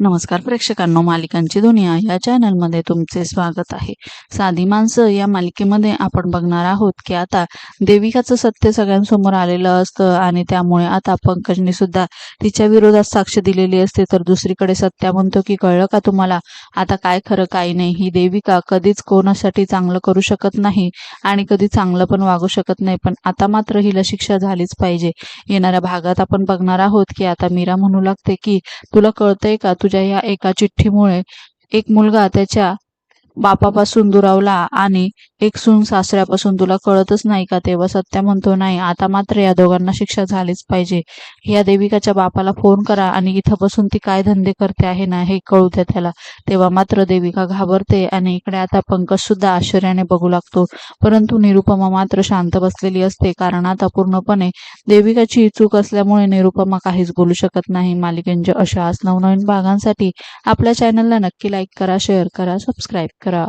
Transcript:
नमस्कार प्रेक्षकांनो मालिकांची दुनिया या चॅनलमध्ये तुमचे स्वागत आहे. साधी माणसं या मालिकेमध्ये आपण बघणार आहोत की आता देविकाचं सत्य सगळ्यांसमोर आलेलं असतं आणि त्यामुळे आता पंकजने सुद्धा तिच्या विरोधात साक्ष दिलेली असते. तर दुसरीकडे सत्या म्हणतो की कळलं का तुम्हाला? आता काय खरं काय नाही. ही देविका कधीच कोणासाठी चांगलं करू शकत नाही आणि कधी चांगलं पण वागू शकत नाही. पण आता मात्र हिला शिक्षा झालीच पाहिजे. येणाऱ्या भागात आपण बघणार आहोत की आता मीरा म्हणू लागते की तुला कळतंय का? तुझ्या या एका चिठ्ठीमुळे एक मुलगा त्याच्या बापापासून दुरावला आणि एक सून सासऱ्यापासून तुला कळतच नाही का? तेव्हा सत्या म्हणतो नाही आता मात्र या दोघांना शिक्षा झालीच पाहिजे. या देविकाच्या बापाला फोन करा आणि इथं बसून ती काय धंदे करते आहे ना हे कळू द्या त्याला. तेव्हा मात्र देविका घाबरते आणि इकडे आता पंकज सुद्धा आश्चर्याने बघू लागतो. परंतु निरुपमा मात्र शांत बसलेली असते कारण आता पूर्णपणे देविकाची चूक असल्यामुळे निरुपमा काहीच बोलू शकत नाही. मालिकेंच्या अशाच नवनवीन भागांसाठी आपल्या चॅनलला नक्की लाईक करा शेअर करा सबस्क्राईब करा